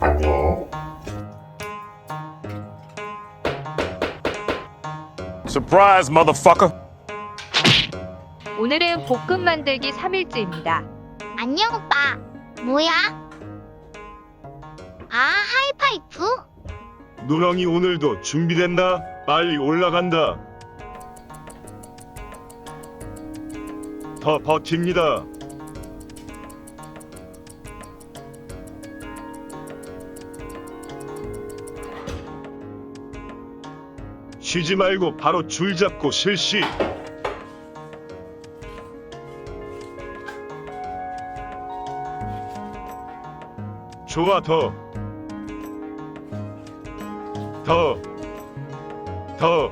안녕. Surprise, motherfucker. 오늘은 볶음 만들기 3일째입니다. 안녕 오빠. 뭐야? 아 하이파이프? 누렁이 오늘도 준비됐나? 빨리 올라간다. 더 버팁니다. 쉬지 말고 바로 줄 잡고 실시. 좋아 더. 더. 더.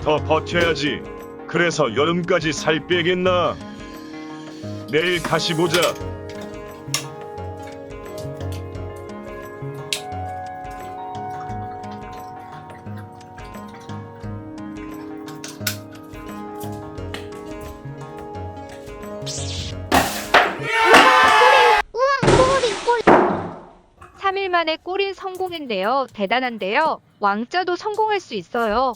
더 버텨야지. 그래서 여름까지 살 빼겠나? 내일 다시 보자. 3일 만에 꼬린 성공인데요. 대단한데요. 왕자도 성공할 수 있어요.